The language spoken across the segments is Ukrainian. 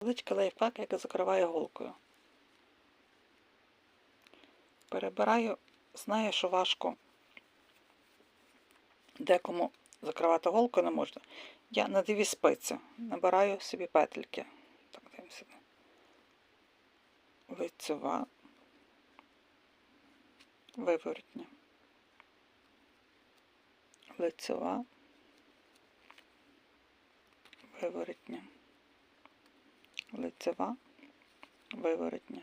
Величкий лайфхак, як закриваю голкою. Перебираю, знаю, що важко декому закривати голкою не можна. Я на дві спиці набираю собі петельки. Так, дивимося. Лицьова, виворотня. Лицьова, виворотня. Лицева, виворотня.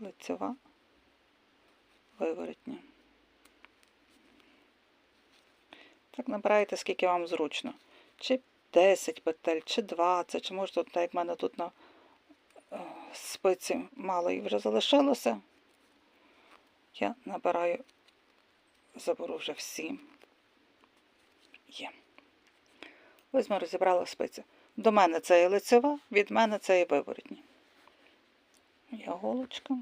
Лицева, виворотня. Так набираєте, скільки вам зручно. Чи 10 петель, чи 20, чи може так як в мене тут на е, спиці мало і вже залишилося. Я набираю, заберу вже всі. Є. Ось ми розібрали спиці. До мене це є лицева, від мене це є виворотні. Моя голочка.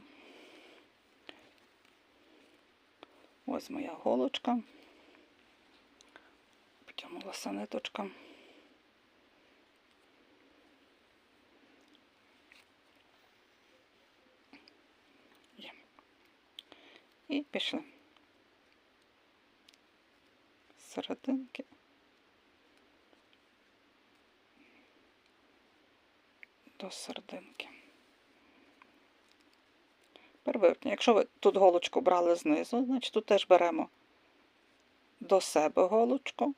Ось моя голочка. Потягнулася ниточка. Є. І пішли. Серединки. До серединки. Первертня. Якщо ви тут голочку брали знизу, значить тут теж беремо до себе голочку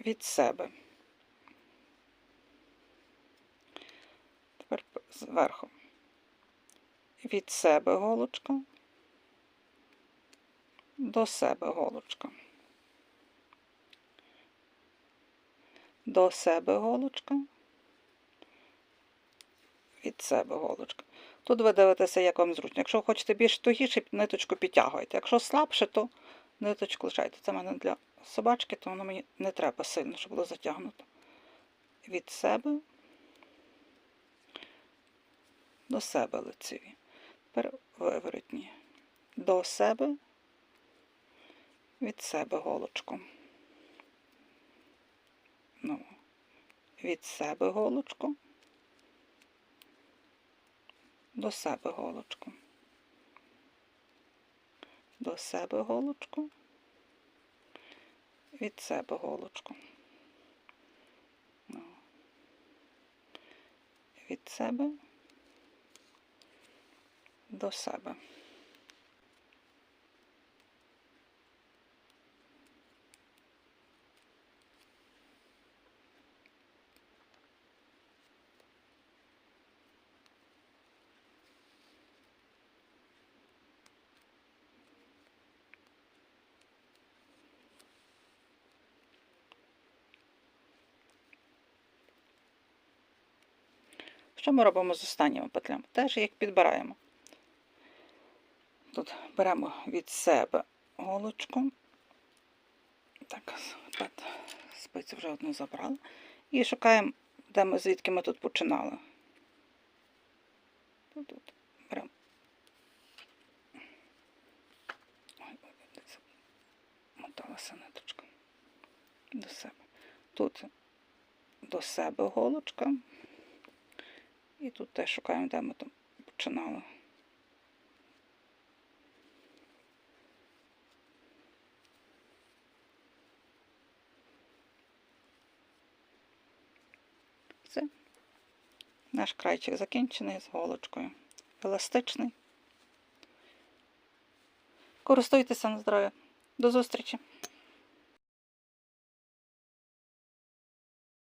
від себе. Тепер зверху. Від себе голочка, до себе голочка. До себе голочка. Від себе голочка. Тут ви дивитеся, як вам зручно. Якщо хочете більш тугіше, ниточку підтягуєте. Якщо слабше, то ниточку лишайте. Це в мене для собачки, то воно мені не треба сильно, щоб було затягнуто. Від себе до себе лицеві. Тепер виворотні. До себе, від себе голочку. Ну, від себе голочку. До себе голочку. До себе голочку. Від себе голочку. Ну. Від себе до себе. Що ми робимо з останніми петлями? Теж їх підбираємо. Тут беремо від себе голочку. Так, спицю вже одну забрали. І шукаємо, де ми, звідки ми тут починали. Тут, тут беремо. Ниточка. До себе. Тут до себе голочка. І тут теж шукаємо, де ми там починали. Все. Наш крайчик закінчений з голочкою. Еластичний. Користуйтеся на здоров'я. До зустрічі!